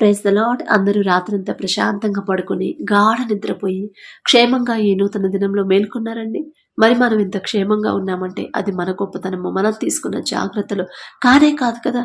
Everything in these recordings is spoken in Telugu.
ప్రైజ్ ద లాడ్ అందరూ రాత్రంతా ప్రశాంతంగా పడుకొని గాఢ నిద్రపోయి క్షేమంగా ఈ నూతన దినంలో మేల్కొన్నారండి. మరి మనం ఇంత క్షేమంగా ఉన్నామంటే అది మన గొప్పతనము మనం తీసుకున్న జాగ్రత్తలు కానే కాదు కదా.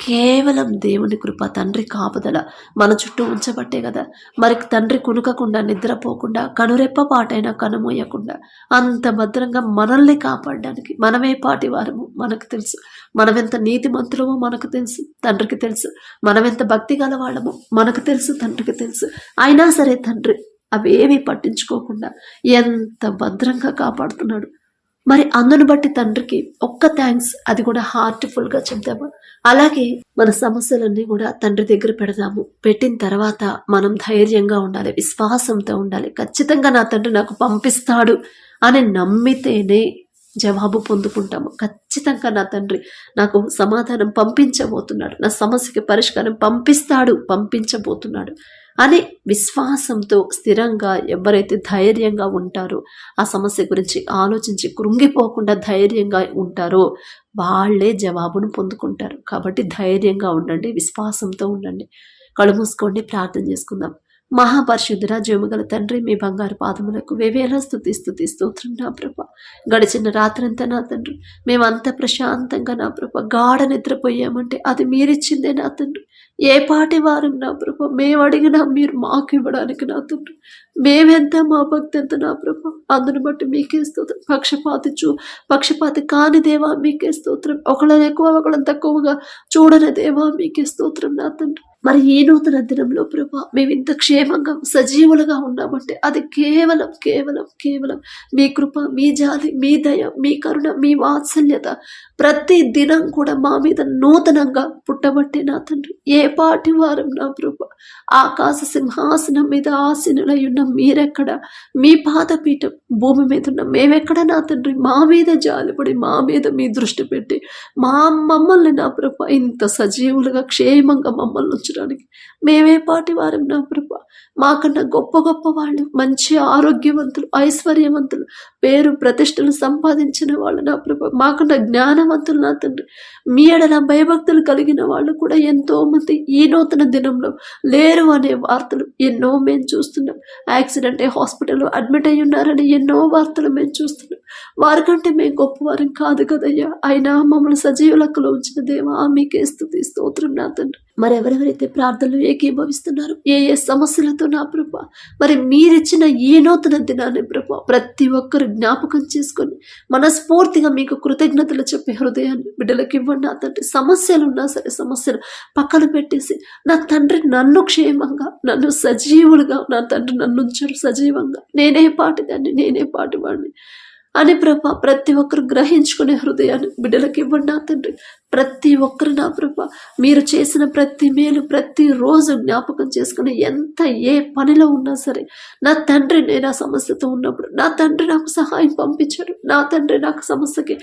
కేవలం దేవుని కృప తండ్రి కాపుదల మన చుట్టూ ఉంచబట్టే కదా. మరి తండ్రి కునుకకుండా నిద్రపోకుండా కనురెప్ప పాటైనా కనుమోయకుండా అంత భద్రంగా మనల్ని కాపాడడానికి మనమే పాటి వారము మనకు తెలుసు. మనమెంత నీతిమంతులమో మనకు తెలుసు తండ్రికి తెలుసు. మనమెంత భక్తి గలవాళ్ళమో మనకు తెలుసు తండ్రికి తెలుసు. అయినా సరే తండ్రి అవేమీ పట్టించుకోకుండా ఎంత భద్రంగా కాపాడుతున్నాడు. మరి అందును బట్టి తండ్రికి ఒక్క థ్యాంక్స్ అది కూడా హార్ట్ఫుల్గా చెప్దాము. అలాగే మన సమస్యలన్నీ కూడా తండ్రి దగ్గర పెడదాము. పెట్టిన తర్వాత మనం ధైర్యంగా ఉండాలి విశ్వాసంతో ఉండాలి. ఖచ్చితంగా నా తండ్రి నాకు పంపిస్తాడు అని నమ్మితేనే జవాబు పొందుకుంటాము. ఖచ్చితంగా నా తండ్రి నాకు సమాధానం పంపించబోతున్నాడు నా సమస్యకి పరిష్కారం పంపిస్తాడు పంపించబోతున్నాడు. అని విశ్వాసంతో స్థిరంగా ఎవరైతే ధైర్యంగా ఉంటారో ఆ సమస్య గురించి ఆలోచించి కృంగిపోకుండా ధైర్యంగా ఉంటారో వాళ్ళే జవాబును పొందుకుంటారు. కాబట్టి ధైర్యంగా ఉండండి విశ్వాసంతో ఉండండి. కళ్ళు మూసుకోండి ప్రార్థన చేసుకుందాం. మహాపరిశుద్ధుర జీవగల తండ్రి మీ బంగారు పాదములకు వేవేలా స్థుతి స్థుతి స్తోత్రం నా ప్రభ. గడిచిన రాత్రంతా నా తండ్రి మేమంతా ప్రశాంతంగా నా ప్రభ. గాఢ నిద్రపోయామంటే అది మీరిచ్చిందే నా తండ్రి. ఏ పాటి వారం నా ప్రభ మేము అడిగినా మీరు మాకు ఇవ్వడానికి నా తండ్రి. మేమెంత మా భక్తి ఎంత నా ప్రభ. అందుని బట్టి మీకే స్తోత్రం. పక్షపాతి చూ పక్షపాతి కాని దేవా మీకే స్తోత్రం. ఒకళ్ళని ఎక్కువ ఒకళ్ళని తక్కువగా చూడని దేవా మీకే స్తోత్రం నా తండ్రి. మరి ఈ నూతన దినంలో ప్రభా మేము ఇంత క్షేమంగా సజీవులుగా ఉన్నామంటే అది కేవలం కేవలం కేవలం మీ కృప మీ జాలి మీ దయ మీ కరుణ మీ వాత్సల్యత ప్రతి దినం కూడా మా మీద నూతనంగా పుట్టబట్టే నా తండ్రి. ఏ పాటి వారం నా ప్రభ ఆకాశ సింహాసనం మీద ఆసీనులై ఉన్న మీరెక్కడ? మీ పాదపీఠం భూమి మీద ఉన్న మేమెక్కడ నా తండ్రి? మా మీద జాలిపడి మా మీద మీ దృష్టి పెట్టి మా మమ్మల్ని నా ప్రభ ఇంత సజీవులుగా క్షేమంగా మమ్మల్ని ఉంచడానికి మేమే పాటి వారం నా ప్రభా మాకన్నా గొప్ప గొప్ప వాళ్ళు మంచి ఆరోగ్యవంతులు ఐశ్వర్యవంతులు పేరు ప్రతిష్టలు సంపాదించిన వాళ్ళు నా ప్రభ. మాకన్నా జ్ఞానవంతులు నా తండ్రి. మీ ఎడల భయభక్తులు కలిగిన వాళ్ళు కూడా ఎంతో మంది ఈ నూతన దినంలో లేరు అనే వార్తలు ఎన్నో మేము చూస్తున్నాం. యాక్సిడెంట్ అయ్యి హాస్పిటల్లో అడ్మిట్ అయి ఉన్నారని ఎన్నో వార్తలు మేము చూస్తున్నాం. వారికంటే మేము గొప్పవారం కాదు కదయ్యా. అయినా మమ్మల్ని సజీవులక్కలో ఉంచిన దేవా మీకే స్థుతి స్తోత్రం నా తండ్రి. మరెవరెవరైతే ప్రార్థనలు ఏకీభవిస్తున్నారు ఏ ఏ సమస్యలతో నా ప్రభ. మరి మీరిచ్చిన ఈ నూతన దినాన్ని ప్రభ ప్రతి ఒక్కరు జ్ఞాపకం చేసుకొని మనస్ఫూర్తిగా మీకు కృతజ్ఞతలు చెప్పే హృదయాన్ని బిడ్డలకు ఇవ్వండి నా తండ్రి సమస్యలు ఉన్నా సరే సమస్యలు పక్కన పెట్టేసి నా తండ్రి నన్ను క్షేమంగా నన్ను సజీవులుగా నా తండ్రి నన్ను ఉంచారు సజీవంగా. నేనే పాటిదాన్ని నేనే పాటివాడిని అని ప్రభ ప్రతి ఒక్కరు గ్రహించుకునే హృదయాన్ని బిడ్డలకి ఇవ్వండి నా తండ్రి. ప్రతి ఒక్కరు నా ప్రభ. మీరు చేసిన ప్రతి మేలు ప్రతి రోజు జ్ఞాపకం చేసుకుని ఎంత ఏ పనిలో ఉన్నా సరే నా తండ్రి నేను ఆ సమస్యతో ఉన్నప్పుడు నా తండ్రి నాకు సహాయం పంపించాడు నా తండ్రి నాకు సమస్యకి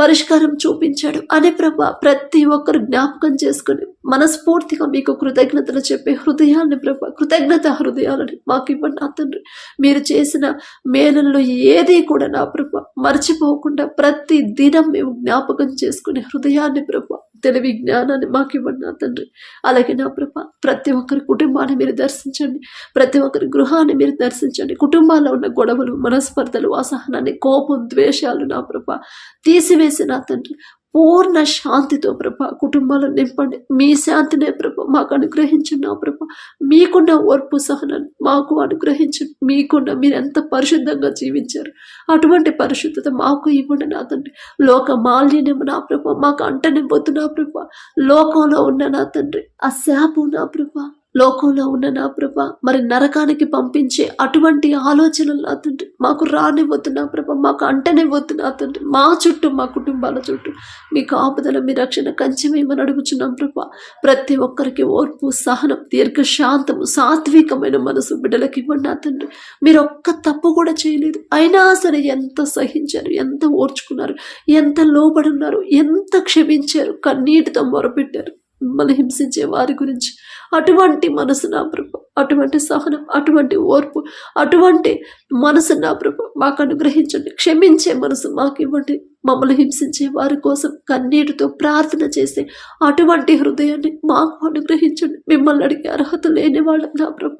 పరిష్కారం చూపించాడు. అనే ప్రభ ప్రతి ఒక్కరు జ్ఞాపకం చేసుకుని మనస్ఫూర్తిగా మీకు కృతజ్ఞతలు చెప్పే హృదయాన్ని ప్రభ కృతజ్ఞత హృదయాలని మాకు ఇవ్వండి నా తండ్రి. మీరు చేసిన మేలల్లో ఏది కూడా నా ప్రభ మర్చిపోకుండా ప్రతి దినం మేము జ్ఞాపకం చేసుకునే హృదయాన్ని ప్రభ తెలివి జ్ఞానాన్ని మాకు ఇవ్వండి నా తండ్రి. అలాగే నా ప్రభ ప్రతి ఒక్కరి కుటుంబాన్ని మీరు దర్శించండి. ప్రతి ఒక్కరి గృహాన్ని మీరు దర్శించండి. కుటుంబాల్లో ఉన్న గొడవలు మనస్పర్ధలు అసహనాన్ని కోపం ద్వేషాలు నా ప్రభ తీసివేసి నా తండ్రి. పూర్ణ శాంతితో ప్రభ కుటుంబాలను నింపండి. మీ శాంతినే ప్రభ మాకు అనుగ్రహించండి నా ప్రభ. మీకున్న ఓర్పు సహనాన్ని మాకు అనుగ్రహించండి మీకున్న మీరు ఎంత పరిశుద్ధంగా జీవించారు. అటువంటి పరిశుద్ధత మాకు ఇవ్వండి నా తండ్రి. లోక మాలిన్యం నా ప్రభ మాకు అంటనివ్వద్దు నా ప్రభ. లోకంలో ఉన్న నా తండ్రి ఆ శాపు నా ప్రభ. లోకంలో ఉన్న నా ప్రభ మరి నరకానికి పంపించే అటువంటి ఆలోచనలు నా తండ్రి. మాకు రానివ్వద్దు నా ప్రభ మాకు అంటనివ్వద్దు నా తండ్రి. మా చుట్టూ మా కుటుంబాల చుట్టూ మీ కాపుదల మీ రక్షణ కంచెమేమని అడుగుచున్నాం ప్రభ. ప్రతి ఒక్కరికి ఓర్పు సహనం దీర్ఘశాంతము సాత్వికమైన మనసు బిడ్డలకి ఇవ్వండి నా తండ్రి. మీరు ఒక్క తప్పు కూడా చేయలేదు. అయినా సరే ఎంత సహించారు ఎంత ఓర్చుకున్నారు ఎంత లోబడి ఉన్నారు ఎంత క్షమించారు కన్నీటితో మొరపెట్టారు. మిమ్మల్ని హింసించే వారి గురించి అటువంటి మనసు నా ప్రభు. అటువంటి సహనం అటువంటి ఓర్పు అటువంటి మనసు నా ప్రభు. మాకు అనుగ్రహించండి. క్షమించే మనసు మాకు ఇవ్వండి. మమ్మల్ని హింసించే వారి కోసం కన్నీటితో ప్రార్థన చేసే అటువంటి హృదయాన్ని మాకు అనుగ్రహించండి. మిమ్మల్ని అడిగే అర్హత లేని వాళ్ళం నా ప్రభ.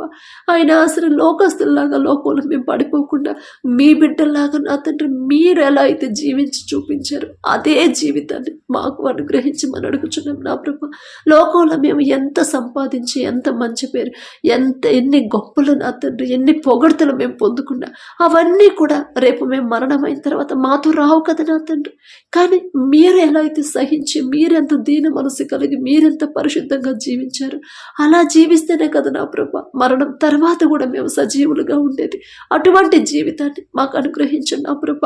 ఆయన అసలు లోకస్తుల్లాగా లోకంలో మేము పడిపోకుండా మీ బిడ్డల్లాగా నా తండ్రి మీరు ఎలా అయితే జీవించి చూపించారు అదే జీవితాన్ని మాకు అనుగ్రహించమని అడుగుచున్నాం నా ప్రభ. లోకంలో మేము ఎంత సంపాదించి ఎంత మంచి పేరు ఎంత ఎన్ని గొప్పలు నా తండ్రి ఎన్ని పొగడ్తలు మేము పొందుకున్నా అవన్నీ కూడా రేపు మేము మరణమైన తర్వాత మాతో రావు కదా నా తండ్రి. కానీ మీరు ఎలా అయితే సహించి మీరెంత దీన మనసు కలిగి మీరెంత పరిశుద్ధంగా జీవించారు అలా జీవిస్తేనే కదా నా ప్రభ మరణం తర్వాత కూడా మేము సజీవులుగా ఉండేది. అటువంటి జీవితాన్ని మాకు అనుగ్రహించండి నా ప్రభ.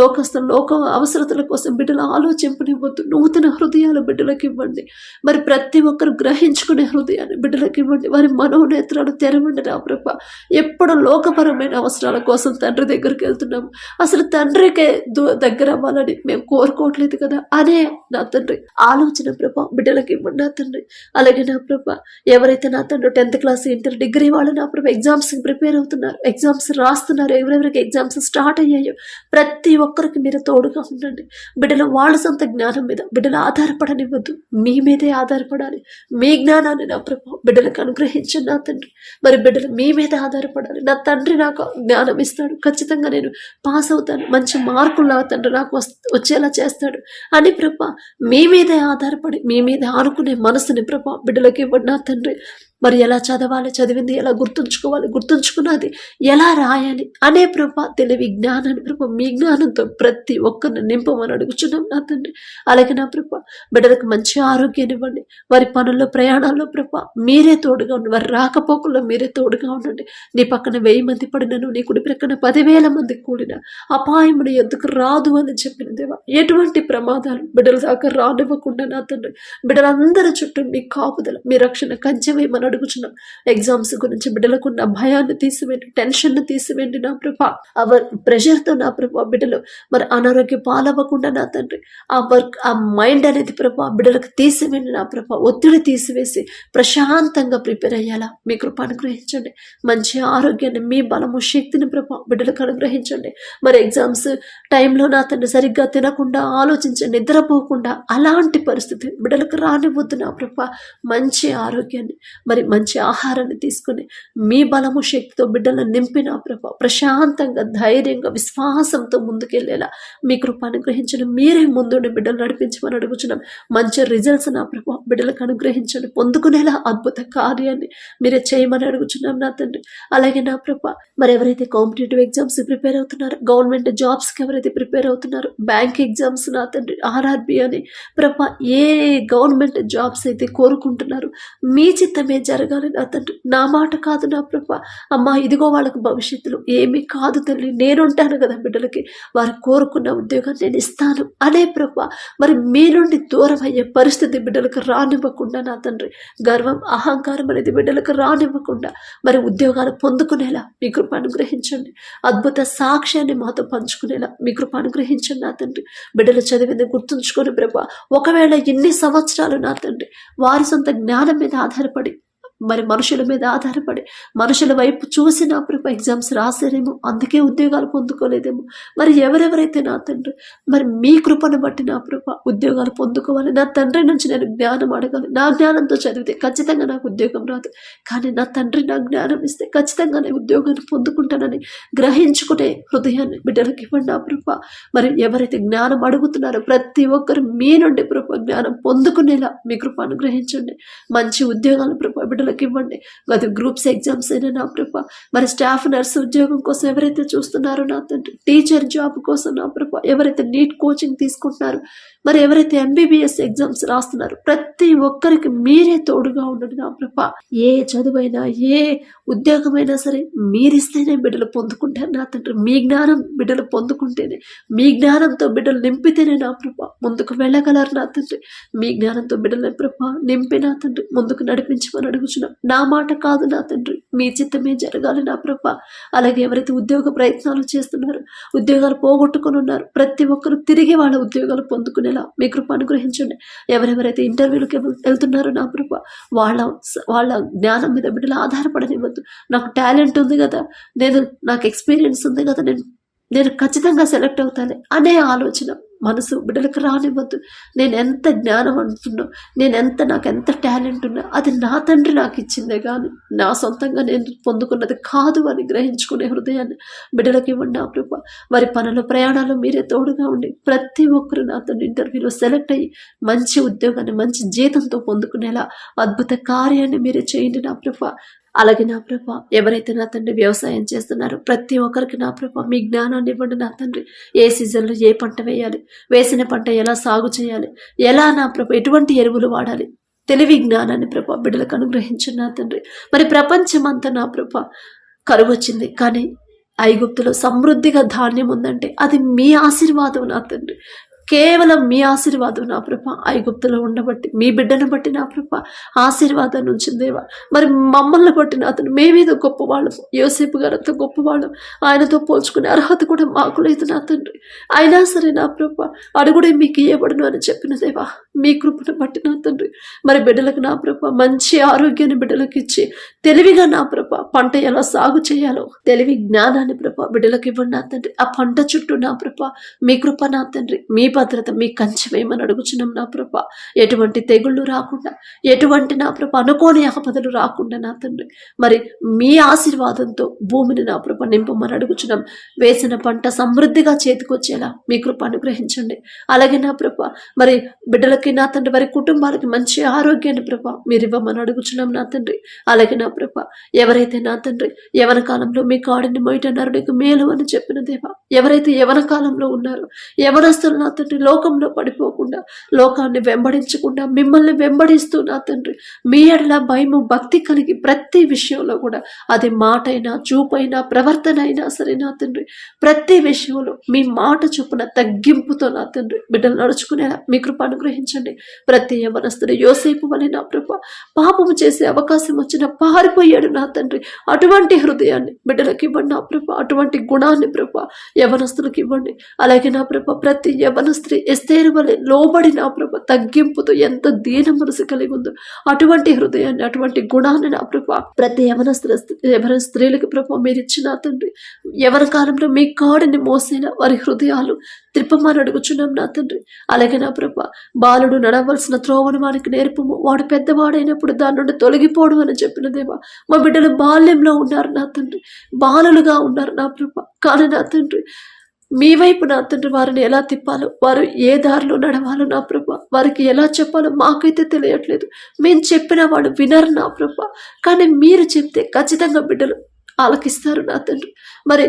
లోకస్థ లోక అవసరతల కోసం బిడ్డల ఆలోచింపనివ్వద్దు నూతన హృదయాలు బిడ్డలకు ఇవ్వండి. మరి ప్రతి ఒక్కరు గ్రహించుకునే హృదయాన్ని బిడ్డలకు ఇవ్వండి. వారి మనోనేత్రాలు తెరవండి నా ప్రభ. ఎప్పుడు లోకపరమైన అవసరాల కోసం తండ్రి దగ్గరికి వెళ్తున్నాము. అసలు తండ్రికే దగ్గర అవ్వాలని మేము కోరుకోవట్లేదు కదా? అనే నా తండ్రి ఆలోచన ప్రభ. బిడ్డలకి ఇవ్వండి నా తండ్రి. అలాగే నా ప్రభ ఎవరైతే నా తండ్రి టెన్త్ క్లాస్ ఇంటర్ డిగ్రీ వాళ్ళు నా ప్రభ ఎగ్జామ్స్ ప్రిపేర్ అవుతున్నారు. ఎగ్జామ్స్ రాస్తున్నారు. ఎవరెవరికి ఎగ్జామ్స్ స్టార్ట్ అయ్యాయో ప్రతి ఒక్కరికి మీరు తోడుగా ఉండండి. బిడ్డలు వాళ్ళ సొంత జ్ఞానం మీద బిడ్డలు ఆధారపడనివ్వద్దు. మీ మీదే ఆధారపడాలి. మీ జ్ఞానాన్ని నా ప్రభ బిడ్డలకు అనుగ్రహించండి నా తండ్రి. మరి బిడ్డలు మీ మీద ఆధారపడాలి. నా తండ్రి నాకు జ్ఞానం ఇస్తాడు. ఖచ్చితంగా నేను పాస్ అవుతాను. మంచి మార్కులు తండ్రి నాకు వచ్చేలా చేస్తాడు. అని ప్రభ మీ మీదే ఆధారపడి మీ మీద ఆనుకునే మనసుని ప్రభ బిడ్డలకి ఇవ్వండి నా తండ్రి. మరి ఎలా చదవాలి చదివింది ఎలా గుర్తుంచుకోవాలి గుర్తుంచుకున్నది ఎలా రాయాలి అనే ప్రభ తెలివి జ్ఞానాన్ని ప్రభ మీ జ్ఞానంతో ప్రతి ఒక్కరిని నింపమని అడుగుచున్నాం నా తండ్రి. అలాగే నా ప్రభ బిడ్డలకు మంచి ఆరోగ్యాన్ని ఇవ్వండి. వారి పనుల్లో ప్రయాణాల్లో ప్రభ మీరే తోడుగా ఉండండి. వారి రాకపోకల్లో మీరే తోడుగా ఉండండి. నీ పక్కన వెయ్యి మంది పడినను నీ కుడి ప్రక్కన పదివేల మంది కూడిన అపాయముడు ఎందుకు రాదు అని చెప్పిన దేవా ఎటువంటి ప్రమాదాలు బిడ్డల దాకా రానివ్వకుండా నా తండ్రి. బిడ్డలందరి చుట్టూ మీ కాపుదల మీ రక్షణ కంచెవేయమని అడుగుచున్నాం. ఎగ్జామ్స్ గురించి బిడ్డలకున్న భయాన్ని తీసివేయండి టెన్షన్ తీసివేయండి నా ప్రభ. అవర్ ప్రెషర్తో నా ప్రభ బిడ్డలు మరి అనారోగ్య పాలవ్వకుండా నా తండ్రి ఆ వర్క్ ఆ మైండ్ అనేది ప్రభ బిడ్డలకు తీసివేయండి నా ప్రభ. ఒత్తిడి తీసివేసి ప్రశాంతంగా ప్రిపేర్ అయ్యేలా మీ కృప అనుగ్రహించండి. మంచి ఆరోగ్యాన్ని మీ బలము శక్తిని ప్రభ బిడ్డలకు అనుగ్రహించండి. మరి ఎగ్జామ్స్ టైంలో నా తండ్రి సరిగ్గా తినకుండా ఆలోచించి నిద్రపోకుండా అలాంటి పరిస్థితి బిడ్డలకు రానివ్వద్దు నా ప్రభ. మంచి ఆరోగ్యాన్ని మరి మంచి ఆహారాన్ని తీసుకొని మీ బలము శక్తితో బిడ్డలను నింపిన ప్రభ ప్రశాంతంగా ధైర్యంగా విశ్వాసంతో ముందుకెళ్ళేలా మీ కృప అనుగ్రహించండి. మీరే ముందుండి బిడ్డలు నడిపించమని అడుగుచున్నాం. మంచి రిజల్ట్స్ నా ప్రభా బిడ్డలకు అనుగ్రహించండి. పొందుకునేలా అద్భుత కార్యాన్ని మీరే చేయమని అడుగుచున్నాం నా తండ్రి. అలాగే నా ప్రభా మరి ఎవరైతే కాంపిటేటివ్ ఎగ్జామ్స్ ప్రిపేర్ అవుతున్నారు గవర్నమెంట్ జాబ్స్కి ఎవరైతే ప్రిపేర్ అవుతున్నారు బ్యాంక్ ఎగ్జామ్స్ నా తండ్రి ఆర్ఆర్బి అని ప్రభా ఏ గవర్నమెంట్ జాబ్స్ అయితే కోరుకుంటున్నారు మీ చిత్తమే జరగాలి నా తండ్రి. నా మాట కాదు నా ప్రభ. అమ్మా ఇదిగో వాళ్ళకు భవిష్యత్తులో ఏమీ కాదు తల్లి. నేనుంటాను కదా బిడ్డలకి. వారు కోరుకున్న ఉద్యోగాన్ని నేను ఇస్తాను అనే ప్రభ. మరి మీ నుండి దూరం అయ్యే పరిస్థితి బిడ్డలకు రానివ్వకుండా నా తండ్రి. గర్వం అహంకారం అనేది బిడ్డలకు రానివ్వకుండా మరి ఉద్యోగాలు పొందుకునేలా మీ కృప అనుగ్రహించండి. అద్భుత సాక్ష్యాన్ని మాతో పంచుకునేలా మీ కృప అనుగ్రహించండి నా తండ్రి. బిడ్డలు చదివింది గుర్తుంచుకొని ప్రభా. ఒకవేళ ఎన్ని సంవత్సరాలు నా తండ్రి. వారి సొంత జ్ఞానం మీద ఆధారపడి మరి మనుషుల మీద ఆధారపడి మనుషుల వైపు చూసి నా ప్రభు ఎగ్జామ్స్ రాసారేమో అందుకే ఉద్యోగాలు పొందుకోలేదేమో. మరి ఎవరెవరైతే నా తండ్రి మరి మీ కృపను బట్టి నా ప్రభు ఉద్యోగాలు పొందుకోవాలి. నా తండ్రి నుంచి నేను జ్ఞానం అడగాలి. నా జ్ఞానంతో చదివితే ఖచ్చితంగా నాకు ఉద్యోగం రాదు. కానీ నా తండ్రి నా జ్ఞానం ఇస్తే ఖచ్చితంగా నేను ఉద్యోగాన్ని పొందుకుంటానని గ్రహించుకునే హృదయాన్ని బిడ్డలకు ఇవ్వండి నా ప్రభ. మరి ఎవరైతే జ్ఞానం అడుగుతున్నారో ప్రతి ఒక్కరు మీ నుండి ప్రభు జ్ఞానం పొందుకునేలా మీ కృప అనుగ్రహించండి మంచి ఉద్యోగాలు ప్రభు బిడ్డలకు ఇవ్వండి అది గ్రూప్స్ ఎగ్జామ్స్ అయినా నా ప్రభ. మరి స్టాఫ్ నర్స్ ఉద్యోగం కోసం ఎవరైతే చూస్తున్నారో నా తండ్రి టీచర్ జాబ్ కోసం నా ప్రభ. ఎవరైతే నీట్ కోచింగ్ తీసుకుంటున్నారో మరి ఎవరైతే ఎంబీబీఎస్ ఎగ్జామ్స్ రాస్తున్నారు ప్రతి ఒక్కరికి మీరే తోడుగా ఉండండి నా ప్రభ. ఏ చదువైనా ఏ ఉద్యోగమైనా సరే మీరిస్తేనే బిడ్డలు పొందుకుంటారు నా తండ్రి. మీ జ్ఞానం బిడ్డలు పొందుకుంటేనే మీ జ్ఞానంతో బిడ్డలు నింపితేనే నా ప్రభ ముందుకు వెళ్ళగలరు నా తండ్రి. మీ జ్ఞానంతో బిడ్డలు ప్రభ నింపి నా తండ్రి ముందుకు నడిపించమని అడుగుచున్నాం నా మాట కాదు నా తండ్రి. మీ చిత్తమే జరగాలి నా ప్రభ. అలాగే ఎవరైతే ఉద్యోగ ప్రయత్నాలు చేస్తున్నారో ఉద్యోగాలు పోగొట్టుకుని ఉన్నారు ప్రతి ఒక్కరు తిరిగి వాళ్ళ ఉద్యోగాలు పొందుకునేలా మీ కృప అనుగ్రహించండి. ఎవరెవరైతే ఇంటర్వ్యూలకు వెళ్తున్నారో నా కృప వాళ్ళ వాళ్ళ జ్ఞానం మీద బిడ్డలు ఆధారపడనివ్వద్దు. నాకు టాలెంట్ ఉంది కదా నేను నాకు ఎక్స్పీరియన్స్ ఉంది కదా నేను నేను ఖచ్చితంగా సెలెక్ట్ అవుతాను అనే ఆలోచన. మనసు బిడ్డలకు రానివ్వద్దు. నేను ఎంత జ్ఞానం అంటున్నా నేను ఎంత నాకు ఎంత టాలెంట్ ఉన్నా అది నా తండ్రి నాకు ఇచ్చిందే కానీ నా సొంతంగా నేను పొందుకున్నది కాదు అని గ్రహించుకునే హృదయాన్ని బిడ్డలకు ఇవ్వండి నా కృప. వారి పనుల ప్రయాణాలు మీరే తోడుగా ఉండి ప్రతి ఒక్కరు నా ఇంటర్వ్యూలో సెలెక్ట్ అయ్యి మంచి ఉద్యోగాన్ని మంచి జీతంతో పొందుకునేలా అద్భుత కార్యాన్ని మీరే చేయండి నా కృప. అలాగే నా ప్రభ ఎవరైతే నా తండ్రి వ్యవసాయం చేస్తున్నారో ప్రతి ఒక్కరికి నా ప్రభ మీ జ్ఞానాన్ని ఇవ్వండి నా తండ్రి. ఏ సీజన్లో ఏ పంట వేయాలి వేసిన పంట ఎలా సాగు చేయాలి ఎలా నా ప్రభ ఎటువంటి ఎరువులు వాడాలి తెలివి జ్ఞానాన్ని ప్రభ బిడ్డలకు అనుగ్రహించిన నా తండ్రి. మరి ప్రపంచమంతా నా ప్రభ కరువు వచ్చింది. కానీ ఐగుప్తులో సమృద్ధిగా ధాన్యం ఉందంటే అది మీ ఆశీర్వాదం నా తండ్రి. కేవలం మీ ఆశీర్వాదం నా ప్రభ. ఐగుప్తులో ఉండబట్టి మీ బిడ్డను బట్టి నా ప్రభ. ఆశీర్వాదాన్ని ఉంచిందేవా మరి మమ్మల్ని బట్టి నా అతను మేమేదో గొప్పవాళ్ళం యోసేపు గారు అంత గొప్పవాళ్ళం. ఆయనతో పోల్చుకునే అర్హత కూడా మాకు లేదు నా తండ్రి. అయినా సరే నా ప్రభ అడుగుడే మీకు ఇవ్వబడును అని చెప్పిన దేవా మీ కృపను బట్టి నా తండ్రి. మరి బిడ్డలకు నా ప్రభ మంచి ఆరోగ్యాన్ని బిడ్డలకు ఇచ్చి తెలివిగా నా ప్రభ పంట ఎలా సాగు చేయాలో తెలివి జ్ఞానాన్ని ప్రభ బిడ్డలకు ఇవ్వండి నా తండ్రి. ఆ పంట చుట్టూ నా ప్రభ మీ కృప నా తండ్రి. మీ భద్రత మీ కంచివేయమని అడుగుచున్నాం నా ప్రభ. ఎటువంటి తెగుళ్ళు రాకుండా ఎటువంటి నా ప్రభ అనుకోని ఆపదలు రాకుండా నా తండ్రి. మరి మీ ఆశీర్వాదంతో భూమిని నా ప్రభ నింపమని అడుగుచున్నాం. వేసిన పంట సమృద్ధిగా చేతికొచ్చేలా మీ కృప అనుగ్రహించండి. అలాగే నా ప్రభ మరి బిడ్డలకి నా తండ్రి వారి కుటుంబాలకి మంచి ఆరోగ్యాన్ని ప్రభ మీరు ఇవ్వమని అడుగుచున్నాం నా తండ్రి. అలాగే నా ప్రభ ఎవరైతే నా తండ్రి యవన కాలంలో మీ కాడిని మొయిట నరుడికి మేలు అని చెప్పిన దేవా ఎవరైతే యవన కాలంలో ఉన్నారో యవనస్తులు నా తండ్రి లోకంలో పడిపోకుండా లోకాన్ని వెంబడించకుండా మిమ్మల్ని వెంబడిస్తూ నా తండ్రి. మీ ఎడల భయము భక్తి కలిగి ప్రతి విషయంలో కూడా అది మాటైనా చూపైనా ప్రవర్తన అయినా సరే నా తండ్రి. ప్రతి విషయంలో మీ మాట చొప్పున తగ్గింపుతో నా తండ్రి. బిడ్డలు నడుచుకునేలా మీ కృప అనుగ్రహించండి. ప్రతి యవనస్తుడు యోసేపు వలె నా కృప. పాపము చేసే అవకాశం వచ్చిన పారిపోయాడు నా తండ్రి. అటువంటి హృదయాన్ని బిడ్డలకు ఇవ్వండి నా ప్రభ అటువంటి గుణాన్ని ప్రభ యవనస్తులకు ఇవ్వండి. అలాగే నా ప్రభ ప్రతి యవన స్త్రీ ఎస్తేరు వలె లోబడి నా ప్రభ తగ్గింపుతో ఎంత దీన మనసు కలిగి ఉందో అటువంటి హృదయాన్ని అటువంటి గుణాన్ని నా ప్రభ ప్రతి యవన ఎవరి స్త్రీలకు ప్రభ మీరు ఇచ్చిన తండ్రి. ఎవరి కాలంలో మీ కాడిని మోసిన వారి హృదయాలు త్రిప్పమని అడుగుచున్నాం నా తండ్రి. అలాగే నా ప్రభ బాలుడు నడవలసిన త్రోవను వానికి నేర్పము. వాడు పెద్దవాడైనప్పుడు దాని నుండి తొలగిపోవడం అని చెప్పిన దేవా మా బిడ్డలు బాల్యంలో ఉన్నారు నా తండ్రి. బాలులుగా ఉన్నారు నా ప్రభ. కానీ నా తండ్రి మీ వైపు నా తండ్రి వారిని ఎలా తిప్పాలో వారు ఏ దారిలో నడవాలో నా ప్రభ వారికి ఎలా చెప్పాలో మాకైతే తెలియట్లేదు. మేము చెప్పిన వాడు వినరు నా ప్రభ కానీ మీరు చెప్తే ఖచ్చితంగా బిడ్డలు ఆలకిస్తారు నా తండ్రి. మరి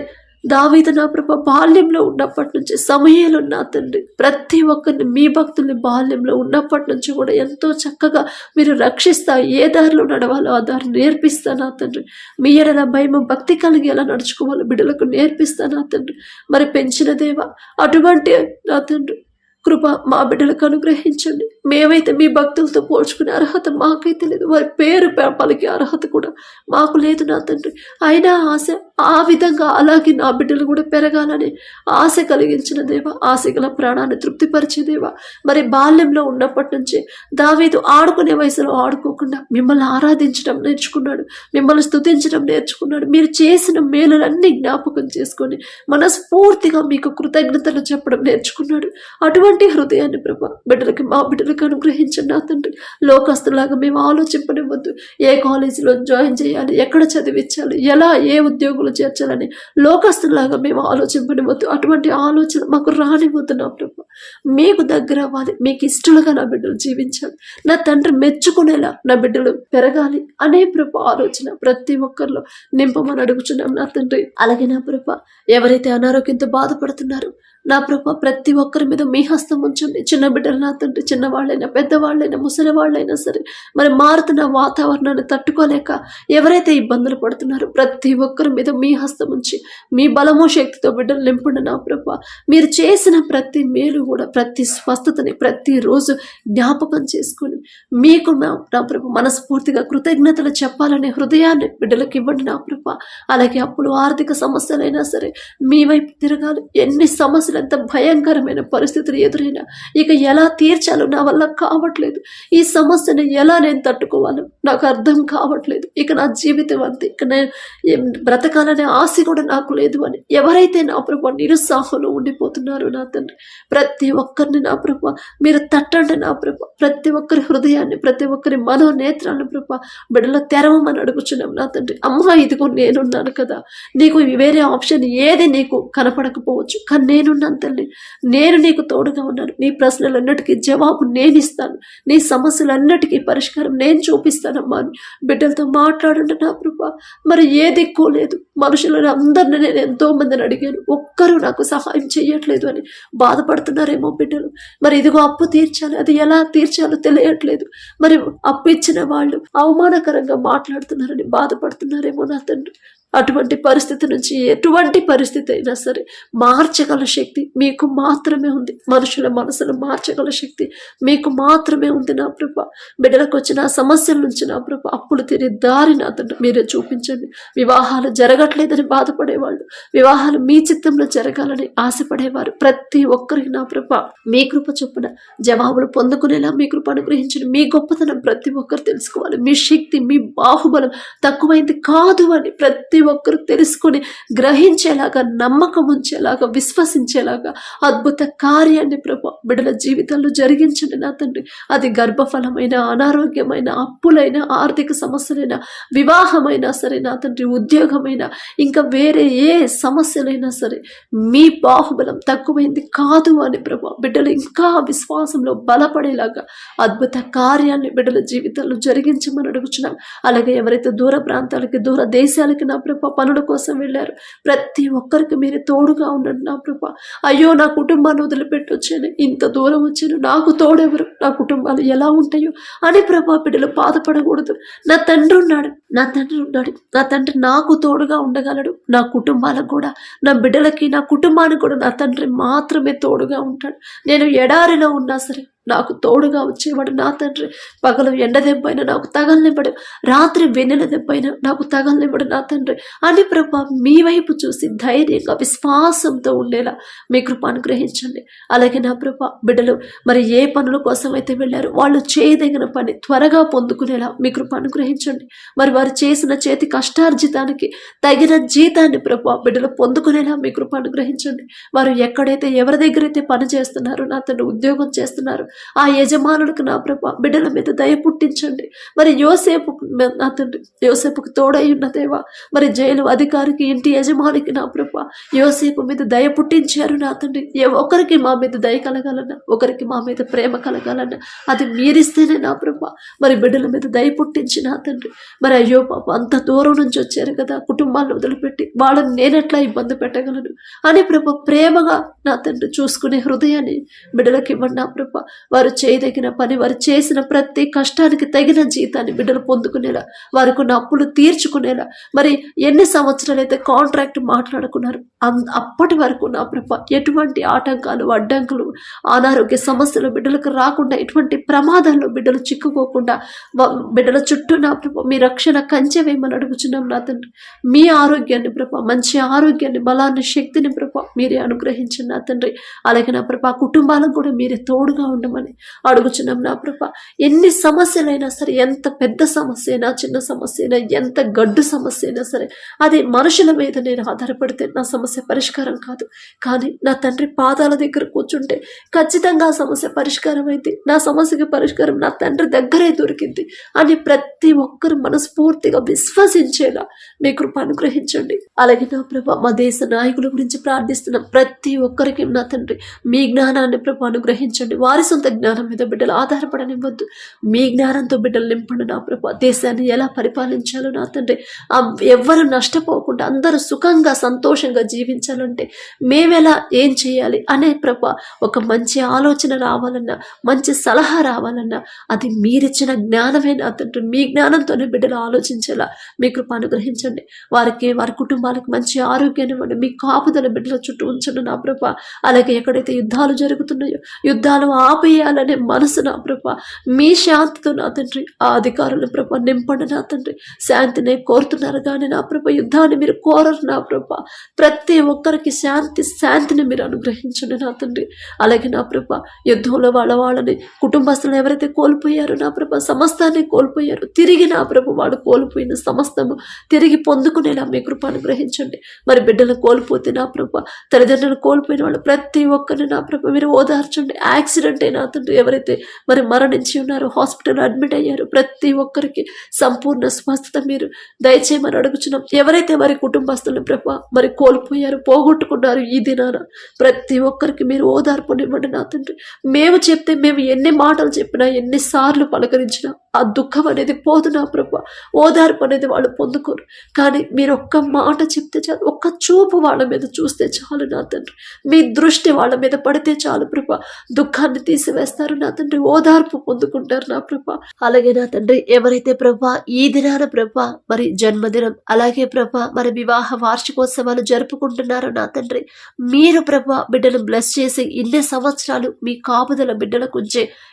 దావీదు నా ప్రభ బాల్యంలో ఉన్నప్పటి నుంచి సమయంలో నా తండ్రి ప్రతి ఒక్కరిని మీ భక్తుల్ని బాల్యంలో ఉన్నప్పటి నుంచి కూడా ఎంతో చక్కగా మీరు రక్షిస్తా ఏ దారిలో నడవాలో ఆ దారి నేర్పిస్తా నా తండ్రి. మీ ఎడల భయం భక్తి కలిగి ఎలా నడుచుకోవాలో బిడ్డలకు నేర్పిస్తా నా తండ్రి. మరి పెంచిన దేవ అటువంటి నా తండ్రి కృప మా బిడ్డలకు అనుగ్రహించండి. మేమైతే మీ భక్తులతో పోల్చుకునే అర్హత మాకైతే లేదు. వారి పేరు పలికే అర్హత కూడా మాకు లేదు నా తండ్రి. అయినా ఆశ ఆ విధంగా అలాగే నా బిడ్డలు కూడా పెరగాలని ఆశ కలిగించిన దేవ ఆశ గల ప్రాణాన్ని తృప్తిపరిచే దేవ. మరి బాల్యంలో ఉన్నప్పటి నుంచి దావీదు ఆడుకునే వయసులో ఆడుకోకుండా మిమ్మల్ని ఆరాధించడం నేర్చుకున్నాడు. మిమ్మల్ని స్తుతించడం నేర్చుకున్నాడు. మీరు చేసిన మేలులన్నీ జ్ఞాపకం చేసుకొని మనస్ఫూర్తిగా మీకు కృతజ్ఞతలు చెప్పడం నేర్చుకున్నాడు. అటువంటి హృదయాన్ని ప్రభా బిడ్డలకి మా బిడ్డలకి అనుగ్రహించండి నా తండ్రి. లోకస్తులాగా మేము ఆలోచింపనివ్వద్దు. ఏ కాలేజీలో జాయిన్ చేయాలి ఎక్కడ చదివించాలి ఎలా ఏ ఉద్యోగులు చేర్చాలని లోకస్తులాగా మేము ఆలోచింపనివ్వద్దు. అటువంటి ఆలోచన మాకు రానివ్వద్దు నా ప్రభు. మీకు దగ్గర అవ్వాలి మీకు ఇష్టలుగా నా బిడ్డలు జీవించాలి. నా తండ్రి మెచ్చుకునేలా నా బిడ్డలు పెరగాలి అనే ప్రభు ఆలోచన ప్రతి ఒక్కరిలో నింపమని అడుగుచున్నాం నా తండ్రి. అలాగే నా ప్రభ ఎవరైతే అనారోగ్యంతో బాధపడుతున్నారో నా ప్రభ ప్రతి ఒక్కరి మీద మీ హస్తం ఉంచండి. చిన్న బిడ్డలు నా తండ్రి చిన్నవాళ్ళైనా పెద్దవాళ్ళైనా ముసలి వాళ్ళైనా సరే మరి మారుతున్న వాతావరణాన్ని తట్టుకోలేక ఎవరైతే ఇబ్బందులు పడుతున్నారో ప్రతి ఒక్కరి మీద మీ హస్తం ఉంచి మీ బలము శక్తితో బిడ్డలు నింపండి నా ప్రభ. మీరు చేసిన ప్రతి మేలు కూడా ప్రతి స్వస్థతని ప్రతిరోజు జ్ఞాపకం చేసుకొని మీకు నా నా ప్రభు మనస్ఫూర్తిగా కృతజ్ఞతలు చెప్పాలనే హృదయాన్ని బిడ్డలకు ఇవ్వండి నా ప్రభ. అలాగే అప్పులు ఆర్థిక సమస్యలైనా సరే మీ వైపు తిరగాలి. ఎన్ని సమస్యలు ఎంత భయంకరమైన పరిస్థితులు ఎదురైనా ఇక ఎలా తీర్చాలో నా వల్ల కావట్లేదు. ఈ సమస్యను ఎలా నేను తట్టుకోవాలో నాకు అర్థం కావట్లేదు. ఇక నా జీవితం అంతే. ఇక నేను బ్రతకాలనే ఆశ కూడా నాకు లేదు అని ఎవరైతే నా ప్రభు నిరుత్సాహంలో ఉండిపోతున్నారో నా తండ్రి ప్రతి ఒక్కరిని నా ప్రభు మీరు తట్టండి నా ప్రభు. ప్రతి ఒక్కరి హృదయాన్ని ప్రతి ఒక్కరి మనో నేత్రాలను ప్రభు బిడ్డలో తెరవమని అడుగుచున్నాం నా తండ్రి. అమ్మ ఇదిగో నేనున్నాను కదా. నీకు వేరే ఆప్షన్ ఏది నీకు కనపడకపోవచ్చు. కానీ నేనున్నాను తల్లి నేను నీకు తోడుగా ఉన్నాను. నీ ప్రశ్నలన్నిటికీ జవాబు నేను ఇస్తాను నీ సమస్యలన్నిటికీ పరిష్కారం నేను చూపిస్తానమ్మా అని బిడ్డలతో మాట్లాడండి నా కృప మరి ఏ దిక్కు లేదు. మనుషులను అందరిని నేను ఎంతో మందిని అడిగాను. ఒక్కరూ నాకు సహాయం చేయట్లేదు అని బాధపడుతున్నారేమో బిడ్డలు. మరి ఇదిగో అప్పు తీర్చాలి. అది ఎలా తీర్చాలో తెలియట్లేదు. మరి అప్పు ఇచ్చిన వాళ్ళు అవమానకరంగా మాట్లాడుతున్నారని బాధపడుతున్నారేమో నా తండ్రి అటువంటి పరిస్థితి నుంచి ఎటువంటి పరిస్థితి అయినా సరే మార్చగల శక్తి మీకు మాత్రమే ఉంది. మనుషుల మనసును మార్చగల శక్తి మీకు మాత్రమే ఉంది నా ప్రభ. బిడ్డలకు వచ్చిన సమస్యల నుంచి నా ప్రభ అప్పులు తినే దారి నా మీరే చూపించండి. వివాహాలు జరగట్లేదని బాధపడేవాళ్ళు వివాహాలు మీ చిత్తంలో జరగాలని ఆశపడేవారు ప్రతి ఒక్కరికి నా ప్రభ. మీ కృప చొప్పున జవాబులు పొందుకునేలా మీ కృప అనుగ్రహించండి. మీ గొప్పతనం ప్రతి ఒక్కరు తెలుసుకోవాలి. మీ శక్తి మీ బాహుబలం తక్కువైంది కాదు అని ప్రతి ఒక్కరు తెలుసుకొని గ్రహించేలాగా నమ్మకం ఉంచేలాగా విశ్వసించేలాగా అద్భుత కార్యాన్ని ప్రభు బిడ్డల జీవితాల్లో జరిగించండి నా తండ్రి. అది గర్భఫలమైన అనారోగ్యమైన అప్పులైన ఆర్థిక సమస్యలైన వివాహమైనా సరే నా తండ్రి ఉద్యోగమైనా ఇంకా వేరే ఏ సమస్యలైనా సరే మీ బాహుబలం తక్కువైంది కాదు అని ప్రభు బిడ్డలు ఇంకా విశ్వాసంలో బలపడేలాగా అద్భుత కార్యాన్ని బిడ్డల జీవితంలో జరిగించమని అడుగుచున్నాం. అలాగే ఎవరైతే దూర ప్రాంతాలకి దూర దేశాలకి నా ప్రభ పనుల కోసం వెళ్ళారు. ప్రతి ఒక్కరికి మీరు తోడుగా ఉండండి నా ప్రభ. అయ్యో నా కుటుంబాన్ని వదిలిపెట్టొచ్చాను ఇంత దూరం వచ్చాను. నాకు తోడెవరు? నా కుటుంబాలు ఎలా ఉంటాయో అని ప్రభా బిడ్డలు బాధపడకూడదు. నా తండ్రి ఉన్నాడు. నా తండ్రి ఉన్నాడు. నా తండ్రి నాకు తోడుగా ఉండగలడు. నా కుటుంబాలకు కూడా నా బిడ్డలకి నా కుటుంబానికి కూడా నా తండ్రి మాత్రమే తోడుగా ఉంటాడు. నేను ఎడారిలో ఉన్నా సరే నాకు తోడుగా వచ్చేవాడు నా తండ్రి. పగలు ఎండ దెబ్బైన నాకు తగలనివ్వడు. రాత్రి వెన్నెల దెబ్బైనా నాకు తగలనివ్వడు నా తండ్రి. అని ప్రభా మీ వైపు చూసి ధైర్యంగా విశ్వాసంతో ఉండేలా మీ కృప అనుగ్రహించండి. అలాగే నా ప్రభా బిడ్డలు మరి ఏ పనుల కోసం అయితే వెళ్ళారు వాళ్ళు చేయదగిన పని త్వరగా పొందుకునేలా మీ కృప అనుగ్రహించండి. మరి వారు చేసిన చేతి కష్టార్జితానికి తగిన జీతాన్ని ప్రభా బిడ్డలు పొందుకునేలా మీ కృప అనుగ్రహించండి. వారు ఎక్కడైతే ఎవరి దగ్గర అయితే పని చేస్తున్నారో నా తండ్రి ఉద్యోగం చేస్తున్నారు ఆ యజమానులకు నా ప్రభ బిడ్డల మీద దయ పుట్టించండి. మరి యోసేపు నా తండ్రి యోసేపుకు తోడై ఉన్న దేవా మరి జైలు అధికారికి ఇంటి యజమానికి నా ప్రభ యోసేపు మీద దయ పుట్టించారు నా తండ్రి. ఏ ఒకరికి మా మీద దయ కలగాలన్నా ఒకరికి మా మీద ప్రేమ కలగాలన్నా అది మీరిస్తేనే నా ప్రభ మరి బిడ్డల మీద దయ పుట్టించి నా తండ్రి. మరి అయ్యో పాప అంత దూరం నుంచి వచ్చారు కదా కుటుంబాన్ని వదిలిపెట్టి వాళ్ళని నేనెట్లా ఇబ్బంది పెట్టగలను? అని ప్రభ ప్రేమగా నా తండ్రి చూసుకునే హృదయాన్ని బిడ్డలకి ఇవ్వండి నా ప్రభ. వారు చేయదగిన పని వారు చేసిన ప్రతి కష్టానికి తగిన జీతాన్ని బిడ్డలు పొందుకునేలా వారికి ఉన్న అప్పులు తీర్చుకునేలా. మరి ఎన్ని సంవత్సరాలు అయితే కాంట్రాక్ట్ మాట్లాడుకున్నారు అప్పటి వరకు నా ప్రభ ఎటువంటి ఆటంకాలు అడ్డంకులు అనారోగ్య సమస్యలు బిడ్డలకు రాకుండా ఎటువంటి ప్రమాదాల్లో బిడ్డలు చిక్కుకోకుండా బిడ్డల చుట్టూ నా ప్రభ మీ రక్షణ కంచె వేయమని అడుగుచున్నాం నా తండ్రి. మీ ఆరోగ్యాన్ని ప్రభ మంచి ఆరోగ్యాన్ని బలాన్ని శక్తిని ప్రభ మీరే అనుగ్రహించిన నా తండ్రి. అలాగే నా ప్రభ కుటుంబాలకు కూడా మీరే తోడుగా ఉండమని అడుగుచున్నాం నా ప్రభ. ఎన్ని సమస్యలైనా సరే ఎంత పెద్ద సమస్య అయినా చిన్న సమస్య అయినా ఎంత గడ్డు సమస్య అయినా సరే అది మనుషుల మీద నేను ఆధారపడితే నా సమస్య పరిష్కారం కాదు. కానీ నా తండ్రి పాదాల దగ్గర కూర్చుంటే ఖచ్చితంగా ఆ సమస్య పరిష్కారం అయింది నా సమస్యకి పరిష్కారం నా తండ్రి దగ్గరే దొరికింది అని ప్రతి ఒక్కరు మనస్ఫూర్తిగా విశ్వసించేలా మీ కృప అనుగ్రహించండి. అలాగే నా ప్రభ మా దేశ నాయకుల గురించి ప్రార్థిస్తున్న ప్రతి ఒక్కరికి నా తండ్రి మీ జ్ఞానాన్ని ప్రభ అనుగ్రహించండి. వారి సొంత సొంత జ్ఞానం మీద బిడ్డలు ఆధారపడనివ్వద్దు. మీ జ్ఞానంతో బిడ్డలు నింపండి నా ప్రభా. దేశాన్ని ఎలా పరిపాలించాలో నా తండ్రి. ఎవ్వరు నష్టపోకుండా అందరూ సుఖంగా సంతోషంగా జీవించాలంటే మేమెలా ఏం చేయాలి అనే ప్రభ ఒక మంచి ఆలోచన రావాలన్నా మంచి సలహా రావాలన్నా అది మీరిచ్చిన జ్ఞానమే నా తండ్రి. మీ జ్ఞానంతోనే బిడ్డలు ఆలోచించేలా మీ కృప అనుగ్రహించండి. వారికి వారి కుటుంబాలకు మంచి ఆరోగ్యాన్ని ఇవ్వండి. మీ కాపుదల బిడ్డల చుట్టూ ఉంచండి నా ప్రభా. అలాగే ఎక్కడైతే యుద్ధాలు జరుగుతున్నాయో యుద్ధాలు ఆపేయాలనే మనసు నా ప్రభ. మీ శాంతితో నా తండ్రి ఆ అధికారుల ప్రభ నింపండి నా తండ్రి. శాంతిని కోరుతున్నారు కానీ నా ప్రభ యుద్ధాన్ని మీరు కోరరు నా ప్రభ. ప్రతి ఒక్కరికి శాంతి శాంతిని మీరు అనుగ్రహించండి నా తండ్రి. అలాగే నా ప్రభ యుద్ధంలో వాళ్ళ వాళ్ళని కుటుంబస్తులు ఎవరైతే కోల్పోయారో నా ప్రభ సమస్తాన్ని కోల్పోయారు తిరిగి నా ప్రభ వాడు కోల్పోయిన సమస్తము తిరిగి పొందుకునేలా మీ కృప అనుగ్రహించండి. మరి బిడ్డలు కోల్పోతే నా ప్రభ తల్లిదండ్రులు కోల్పోయిన వాళ్ళు ప్రతి ఒక్కరిని నా ప్రభ మీరు ఓదార్చండి. యాక్సిడెంట్ అయిన తండ్రి ఎవరైతే మరి మరణించి ఉన్నారో హాస్పిటల్ అడ్మిట్ అయ్యారు ప్రతి ఒక్కరికి సంపూర్ణ స్వస్థత మీరు దయచేయమని అడుగుచున్నాం. ఎవరైతే మరి కుటుంబస్తులను ప్రభ మరి కోల్పోయారు పోగొట్టుకున్నారు ఈ దినాన ప్రతి ఒక్కరికి మీరు ఓదార్పునివ్వండి నా తండ్రి. మేము చెప్తే మేము ఎన్ని మాటలు చెప్పినా ఎన్నిసార్లు పలకరించినా ఆ దుఃఖం అనేది పోదు నా ప్రభ. ఓదార్పు అనేది వాళ్ళు పొందుకోరు. కానీ మీరు ఒక్క మాట చెప్తే చాలు ఒక్క చూపు వాళ్ళ మీద చూస్తే చాలు నా తండ్రి. మీ దృష్టి వాళ్ళ మీద పడితే చాలు ప్రభ. దుఃఖాన్ని తీసివేస్తారు నా తండ్రి. ఓదార్పు పొందుకుంటారు నా ప్రభ. అలాగే నా తండ్రి ఎవరైతే ప్రభా ఈ దినాన ప్రభా మరి జన్మదినం అలాగే ప్రభ మరి వివాహ వార్షికోత్సవాలు జరుపుకుంటున్నారో నా తండ్రి మీరు ప్రభా బిడ్డను బ్లెస్ చేసి ఇన్ని సంవత్సరాలు మీ కాపుదల బిడ్డలకు ఉంచే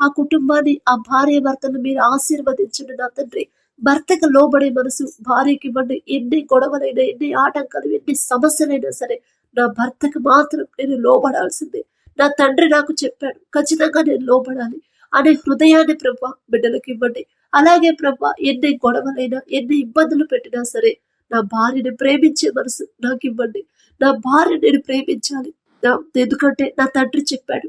ఆ కుటుంబాన్ని ఆ భార్య భర్తను మీరు ఆశీర్వదించండి నా తండ్రి. భర్తకు లోబడే మనసు భార్యకి ఇవ్వండి. ఎన్ని గొడవలైనా ఎన్ని ఆటంకాలు ఎన్ని సమస్యలైనా సరే నా భర్తకు మాత్రం నేను లోబడాల్సిందే. నా తండ్రి నాకు చెప్పాడు ఖచ్చితంగా నేను లోబడాలి అనే హృదయాన్ని ప్రభా బిడ్డలకు ఇవ్వండి. అలాగే ప్రభా ఎన్ని గొడవలైనా ఎన్ని ఇబ్బందులు పెట్టినా సరే నా భార్యని ప్రేమించే మనసు నాకు ఇవ్వండి. నా భార్య నేను ప్రేమించాలి. నా ఎందుకంటే నా తండ్రి చెప్పాడు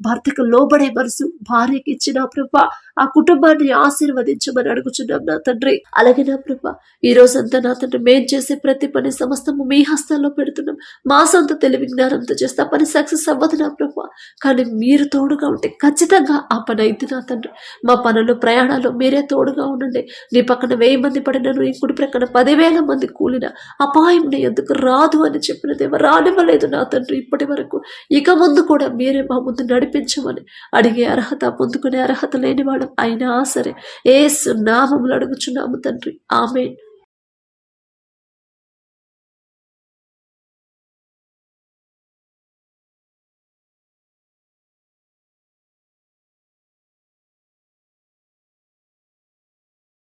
భర్తకు లోబడే మనసు భార్యకి ఇచ్చిన ప్రభ ఆ కుటుంబాన్ని ఆశీర్వదించమని అడుగుచున్నాం నా తండ్రి. అలాగే నా ప్రభ ఈ రోజంతా నా తండ్రి మేం చేసే ప్రతి పని సమస్తము మీ హస్తాల్లో పెడుతున్నాం. మా సొంత తెలివి జ్ఞానంతో చేస్తే పని సక్సెస్ అవ్వదు నా ప్రభ. కానీ మీరు తోడుగా ఉంటే ఖచ్చితంగా ఆ పని అయింది నా తండ్రి. మా పనులు ప్రయాణాలు మీరే తోడుగా ఉండండి. నీ పక్కన వెయ్యి మంది పడినను ఇంకుడి కుడి ప్రక్కన పదివేల మంది కూలిన అపాయం నీ ఎందుకు రాదు అని చెప్పిన దేవ రానివ్వలేదు నా తండ్రి ఇప్పటి వరకు. ఇక ముందు కూడా మీరే మా ముందు నడిపించమని అడిగే అర్హత పొందుకునే అర్హత లేని వాళ్ళం అయినా సరే ఏ నామములు అడుగుచున్నాము తండ్రి. ఆమె